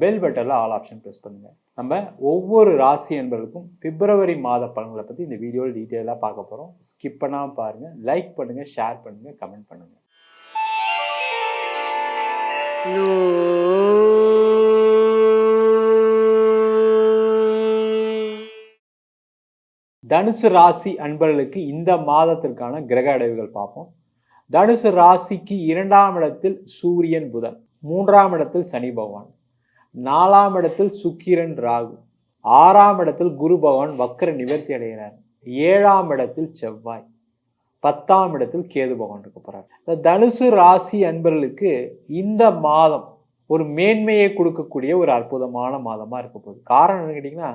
Bell பட்டனில் all option press பண்ணுங்கள் நம்ம ஒவ்வொரு ராசி என்பவருக்கும் பிப்ரவரி மாத பலன்களை பற்றி இந்த வீடியோவில் டீட்டெயிலாக பார்க்க போகிறோம் ஸ்கிப் பண்ணாமல் பாருங்கள் லைக் பண்ணுங்கள் ஷேர் பண்ணுங்கள் கமெண்ட் பண்ணுங்கள் தனுசு ராசி அன்பர்களுக்கு இந்த மாதத்திற்கான கிரக அடைவுகள் பார்ப்போம். தனுசு ராசிக்கு இரண்டாம் இடத்தில் சூரியன் புதன் மூன்றாம் இடத்தில் சனி பகவான். நாலாம் இடத்தில் சுக்கிரன் ராகு ஆறாம் இடத்தில் குரு பகவான் வக்கர நிவர்த்தி அடைகிறார் ஏழாம் இடத்தில் செவ்வாய் பத்தாம் இடத்தில் கேது பகவான் இருக்க போறார். இந்த தனுசு ராசி அன்பர்களுக்கு இந்த மாதம் ஒரு மேன்மையை கொடுக்கக்கூடிய ஒரு அற்புதமான மாதமாக இருக்க போகுது. காரணம் என்ன கேட்டிங்கன்னா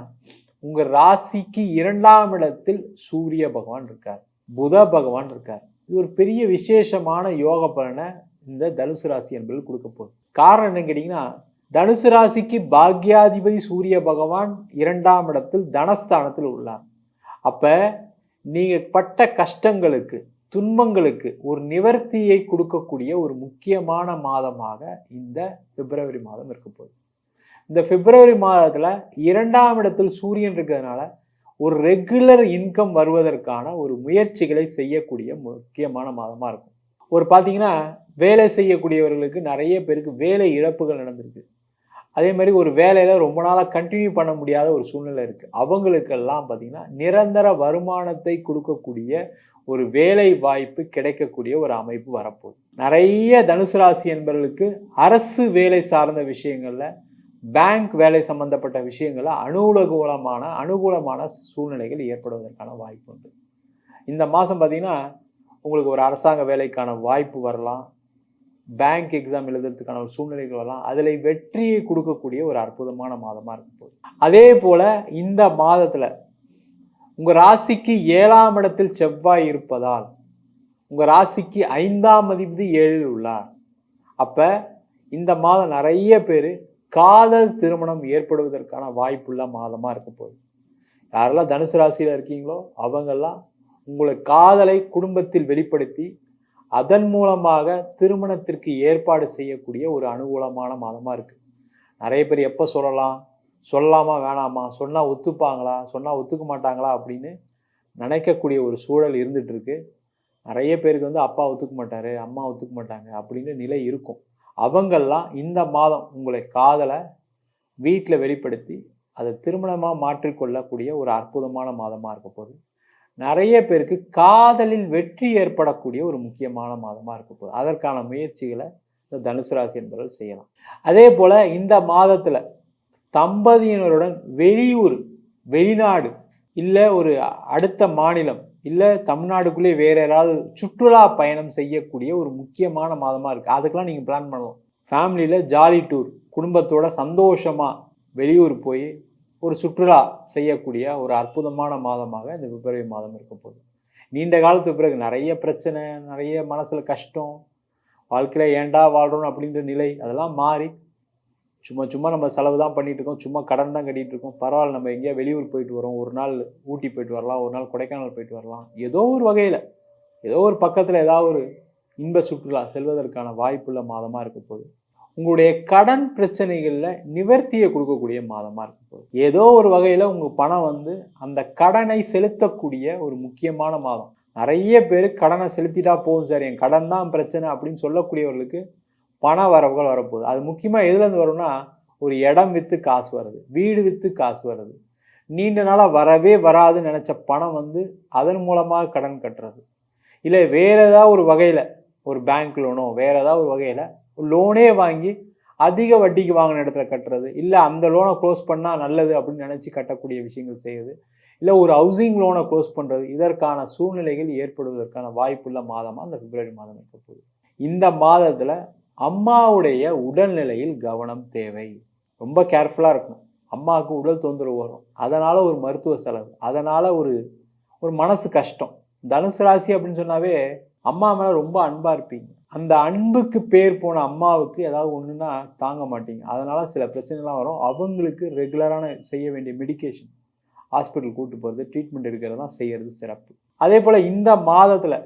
உங்கள் ராசிக்கு இரண்டாம் இடத்தில் சூரிய பகவான் இருக்கார் புத பகவான் இருக்கார். இது ஒரு பெரிய விசேஷமான யோக பலனை இந்த தனுசு ராசி என்பதில் கொடுக்க போகுது. காரணம் என்னன்னு கேட்டிங்கன்னா தனுசு ராசிக்கு பாக்யாதிபதி சூரிய பகவான் இரண்டாம் இடத்தில் தனஸ்தானத்தில் உள்ளார். அப்ப நீங்க பட்ட கஷ்டங்களுக்கு துன்பங்களுக்கு ஒரு நிவர்த்தியை கொடுக்கக்கூடிய ஒரு முக்கியமான மாதமாக இந்த பிப்ரவரி மாதம் இருக்க போகுது. இந்த பிப்ரவரி மாதத்துல இரண்டாம் இடத்தில் சூரியன் இருக்கிறதுனால ஒரு ரெகுலர் இன்கம் வருவதற்கான ஒரு முயற்சிகளை செய்யக்கூடிய முக்கியமான மாதமாக இருக்கும். ஒரு பார்த்தீங்கன்னா வேலை செய்யக்கூடியவர்களுக்கு நிறைய பேருக்கு வேலை இழப்புகள் நடந்திருக்கு. அதே மாதிரி ஒரு வேலையில் ரொம்ப நாளாக கண்டினியூ பண்ண முடியாத ஒரு சூழ்நிலை இருக்குது அவங்களுக்கெல்லாம் பார்த்திங்கன்னா நிரந்தர வருமானத்தை கொடுக்கக்கூடிய ஒரு வேலை வாய்ப்பு கிடைக்கக்கூடிய ஒரு அமைப்பு வரப்போகுது. நிறைய தனுசு ராசி என்பவர்களுக்கு அரசு வேலை சார்ந்த விஷயங்களில் பேங்க் வேலை சம்பந்தப்பட்ட விஷயங்களில் அனுகூலமான அனுகூலமான சூழ்நிலைகள் ஏற்படுவதற்கான வாய்ப்பு உண்டு. இந்த மாதம் பார்த்திங்கன்னா உங்களுக்கு ஒரு அரசாங்க வேலைக்கான வாய்ப்பு வரலாம். பேங்க் எக்ஸாம் எழுதுறதுக்கான ஒரு சூழ்நிலைகள் வரலாம். அதில் வெற்றியை கொடுக்கக்கூடிய ஒரு அற்புதமான மாதமாக இருக்கும் போது. அதே போல் இந்த மாதத்தில் உங்கள் ராசிக்கு ஏழாம் இடத்தில் செவ்வாய் இருப்பதால் உங்கள் ராசிக்கு ஐந்தாம் அதிபதி ஏழில் உள்ளார். அப்போ இந்த மாதம் நிறைய பேர் காதல் திருமணம் ஏற்படுவதற்கான வாய்ப்புள்ள மாதமாக இருக்க போகுது யாரெல்லாம் தனுசு ராசியில் இருக்கீங்களோ அவங்கெல்லாம் உங்களை காதலை குடும்பத்தில் வெளிப்படுத்தி அதன் மூலமாக திருமணத்திற்கு ஏற்பாடு செய்யக்கூடிய ஒரு அனுகூலமான மாதமாக இருக்குது நிறைய பேர் எப்போ சொல்லலாம்? சொல்லலாமா வேணாமா? சொன்னால் ஒத்துப்பாங்களா? சொன்னால் ஒத்துக்க மாட்டாங்களா? அப்படின்னு நினைக்கக்கூடிய ஒரு சூழல் இருந்துகிட்ருக்கு இருக்கு. நிறைய பேருக்கு வந்து அப்பா ஒத்துக்க மாட்டார் அம்மா ஒத்துக்க மாட்டாங்க அப்படின்னு நிலை இருக்கும். அவங்கெல்லாம் இந்த மாதம் உங்களை காதலை வீட்டில் வெளிப்படுத்தி அதை திருமணமாக மாற்றிக்கொள்ளக்கூடிய ஒரு அற்புதமான மாதமாக இருக்க போகுது. நிறைய பேருக்கு காதலில் வெற்றி ஏற்படக்கூடிய ஒரு முக்கியமான மாதமாக இருக்க போகுது. அதற்கான முயற்சிகளை இந்த தனுசு ராசி என்பவர்கள் செய்யலாம். அதே போல் இந்த மாதத்தில் தம்பதியினருடன் வெளியூர் வெளிநாடு இல்லை ஒரு அடுத்த மாநிலம் இல்லை தமிழ்நாடுக்குள்ளே வேறு ஏதாவது சுற்றுலா பயணம் செய்யக்கூடிய ஒரு முக்கியமான மாதமாக இருக்குது அதுக்கெலாம் நீங்கள் பிளான் பண்ணலாம். ஃபேமிலியில் ஜாலி டூர் குடும்பத்தோட சந்தோஷமாக வெளியூர் போய் ஒரு சுற்றுலா செய்யக்கூடிய ஒரு அற்புதமான மாதமாக இந்த பிப்ரவரி மாதம் இருக்க போகுது. நீண்ட காலத்துக்கு பிறகு நிறைய பிரச்சனை நிறைய மனசில் கஷ்டம் வாழ்க்கையில் ஏண்டா வாழ்கிறோம் அப்படின்ற நிலை அதெல்லாம் மாறி சும்மா சும்மா நம்ம செலவு தான் பண்ணிட்டு இருக்கோம். சும்மா கடன் தான் கட்டிட்டு இருக்கோம். பரவாயில்ல நம்ம எங்கேயா வெளியூர் போயிட்டு வரோம். ஒரு நாள் ஊட்டி போயிட்டு வரலாம். ஒரு நாள் கொடைக்கானல் போயிட்டு வரலாம். ஏதோ ஒரு வகையில் ஏதோ ஒரு பக்கத்தில் ஏதாவது ஒரு இன்ப சுற்றுலா செல்வதற்கான வாய்ப்புள்ள மாதமாக இருக்க போகுது. உங்களுடைய கடன் பிரச்சனைகளில் நிவர்த்தியை கொடுக்கக்கூடிய மாதமாக இருக்க போகுது. ஏதோ ஒரு வகையில் உங்கள் பணம் வந்து அந்த கடனை செலுத்தக்கூடிய ஒரு முக்கியமான மாதம். நிறைய பேர் கடனை செலுத்திட்டா போகும் சார் என் கடன் தான் பிரச்சனை அப்படின்னு சொல்லக்கூடியவர்களுக்கு பண வரவுகள் வரப்போகுது. அது முக்கியமாக எதுலேருந்து வரும்னா ஒரு இடம் விற்று காசு வருது வீடு விற்று காசு வருது. நீண்ட நாளாக வரவே வராதுன்னு நினச்ச பணம் வந்து அதன் மூலமாக கடன் கட்டுறது. இல்லை வேறு ஏதாவது ஒரு வகையில் ஒரு பேங்க் லோனோ வேறு ஏதாவது ஒரு வகையில் லோனே வாங்கி அதிக வட்டிக்கு வாங்கின இடத்துல கட்டுறது இல்லை அந்த லோனை க்ளோஸ் பண்ணால் நல்லது அப்படின்னு நினச்சி கட்டக்கூடிய விஷயங்கள் செய்யுது. இல்லை ஒரு ஹவுசிங் லோனை க்ளோஸ் பண்ணுறது இதற்கான சூழ்நிலைகள் ஏற்படுவதற்கான வாய்ப்புள்ள மாதமாக அந்த பிப்ரவரி மாதம் இருக்க போகுது. இந்த மாதத்தில் அம்மாவுடைய உடல்நிலையில் கவனம் தேவை. ரொம்ப கேர்ஃபுல்லாக இருக்கணும். அம்மாவுக்கு உடல் தொந்தரவு வரும். அதனால் ஒரு மருத்துவ செலவு. அதனால் ஒரு ஒரு மனசு கஷ்டம். தனுசு ராசி அப்படின்னு சொன்னாவே அம்மா மேலே ரொம்ப அன்பாக இருப்பீங்க. அந்த அன்புக்கு பேர் போன அம்மாவுக்கு ஏதாவது ஒன்றுன்னா தாங்க மாட்டீங்க. அதனால் சில பிரச்சனைலாம் வரும். அவங்களுக்கு ரெகுலரான செய்ய வேண்டிய மெடிகேஷன் ஹாஸ்பிட்டல் கூட்டு போகிறது ட்ரீட்மெண்ட் எடுக்கிறதெல்லாம் செய்கிறது சிறப்பு. அதே போல் இந்த மாதத்தில்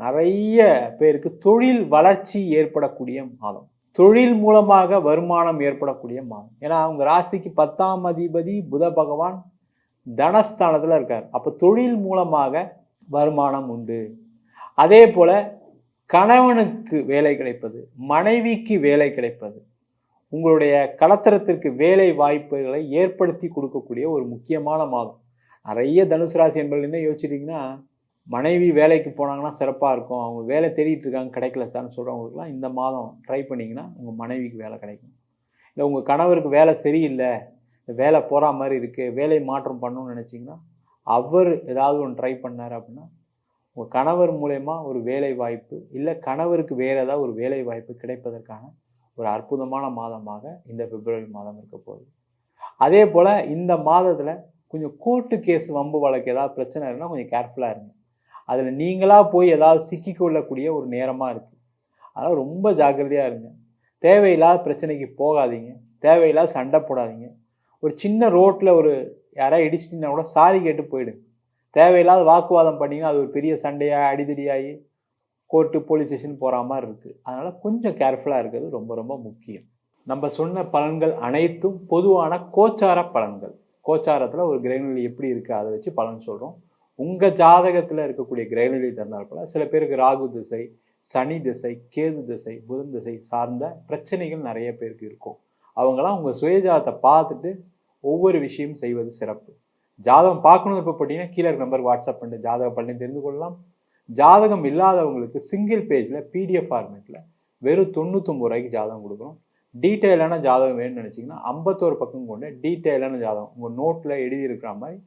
நிறைய பேருக்கு தொழில் வளர்ச்சி ஏற்படக்கூடிய மாதம். தொழில் மூலமாக வருமானம் ஏற்படக்கூடிய மாதம். ஏன்னா அவங்க ராசிக்கு பத்தாம் அதிபதி புத பகவான் தனஸ்தானத்தில் இருக்கார். அப்போ தொழில் மூலமாக வருமானம் உண்டு. அதே போல கணவனுக்கு வேலை கிடைப்பது மனைவிக்கு வேலை கிடைப்பது உங்களுடைய கலத்தரத்திற்கு வேலை வாய்ப்புகளை ஏற்படுத்தி கொடுக்கக்கூடிய ஒரு முக்கியமான மாதம். நிறைய தனுசு ராசி என்பது என்ன யோசிச்சிட்டிங்கன்னா மனைவி வேலைக்கு போனாங்கன்னா சிறப்பாக இருக்கும். அவங்க வேலை தேடிட்டு இருக்காங்க கிடைக்கல சார்னு சொல்கிறவங்களுக்குலாம் இந்த மாதம் ட்ரை பண்ணிங்கன்னா உங்கள் மனைவிக்கு வேலை கிடைக்கும். இல்லை உங்கள் கணவருக்கு வேலை சரியில்லை வேலை போகிற மாதிரி இருக்குது வேலை மாற்றம் பண்ணணும்னு நினச்சிங்கன்னா அவர் ஏதாவது ஒன்று ட்ரை பண்ணார் அப்படின்னா உங்கள் கணவர் மூலயமா ஒரு வேலை வாய்ப்பு இல்லை கணவருக்கு வேறு ஏதாவது ஒரு வேலை வாய்ப்பு கிடைப்பதற்கான ஒரு அற்புதமான மாதமாக இந்த பிப்ரவரி மாதம் இருக்க போகுது. அதே போல் இந்த மாதத்தில் கொஞ்சம் கோர்ட்டு கேஸ் வம்பு வழக்கு ஏதாவது பிரச்சனை இருக்குன்னா கொஞ்சம் கேர்ஃபுல்லாக இருங்க. அதில் நீங்களாக போய் ஏதாவது சிக்கிக்கொள்ளக்கூடிய ஒரு நேரமாக இருக்குது அதனால் ரொம்ப ஜாக்கிரதையாக இருங்க. தேவையில்லாத பிரச்சனைக்கு போகாதீங்க. தேவையில்லாத சண்டை போடாதீங்க. ஒரு சின்ன ரோட்டில் ஒரு யாராவது இடிச்சிட்டிங்கன்னா கூட சாரி கேட்டு போயிடுங்க. தேவையில்லாத வாக்குவாதம் பண்ணிங்கன்னா அது ஒரு பெரிய சண்டையாக அடிதடியாகி கோர்ட்டு போலீஸ் ஸ்டேஷன் போகிற மாதிரி இருக்குது அதனால் கொஞ்சம் கேர்ஃபுல்லாக இருக்கிறது ரொம்ப ரொம்ப முக்கியம். நம்ம சொன்ன பலன்கள் அனைத்தும் பொதுவான கோச்சார பலன்கள். கோச்சாரத்தில் ஒரு கிரகநிலை எப்படி இருக்குது அதை வச்சு பலன் சொல்கிறோம் உங்கள் ஜாதகத்தில் இருக்கக்கூடிய கிரகநிலை தந்தால் போல சில பேருக்கு ராகு திசை சனி திசை கேது திசை புதன் திசை சார்ந்த பிரச்சனைகள் நிறைய பேருக்கு இருக்கும். அவங்களாம் உங்கள் சுயஜாதத்தை பார்த்துட்டு ஒவ்வொரு விஷயம் செய்வது சிறப்பு. ஜாதகம் பார்க்கணும் விருப்பப்பட்டீங்கன்னா கீழே நம்பர் வாட்ஸ்அப் பண்ணி ஜாதகம் பண்ணி தெரிந்து கொள்ளலாம். ஜாதகம் இல்லாதவங்களுக்கு சிங்கிள் பேஜில் பிடிஎஃப் ஃபார்மேட்டில் வெறும் தொண்ணூத்தொம்பது ரூபாய்க்கு ஜாதகம் கொடுக்குறோம் டீட்டெயிலான ஜாதகம் வேணும்னு நினச்சிங்கன்னா ஐம்பத்தோரு பக்கம் கொண்டு டீட்டெயிலான ஜாதகம். உங்கள் நோட்டில் எழுதியிருக்கிற மாதிரி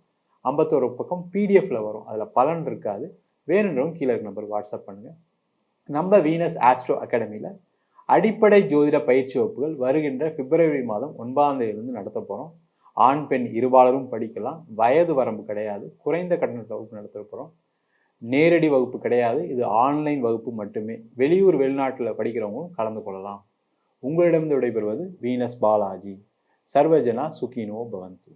ஐம்பத்தோரு பக்கம் பிடிஎஃப்பில் வரும். அதில் பலன் இருக்காது. வேணுன்றவங்க கீழே இருக்க நம்பர் வாட்ஸ்அப் பண்ணுங்கள் நம்ம வீனஸ் ஆஸ்ட்ரோ அகாடமியில் அடிப்படை ஜோதிட பயிற்சி வகுப்புகள் வருகின்ற பிப்ரவரி மாதம் ஒன்பதாம் தேதியிலிருந்து நடத்த போகிறோம் ஆண் பெண் இருபாலரும் படிக்கலாம். வயது வரம்பு கிடையாது. குறைந்த கட்டண வகுப்பு நடத்திருக்கிறோம் நேரடி வகுப்பு கிடையாது. இது ஆன்லைன் வகுப்பு மட்டுமே. வெளியூர் வெளிநாட்டில் படிக்கிறவங்களும் கலந்து கொள்ளலாம். உங்களிடமிருந்து விடைபெறுவது வீனஸ் பாலாஜி. சர்வஜனா சுகினோ பவந்து.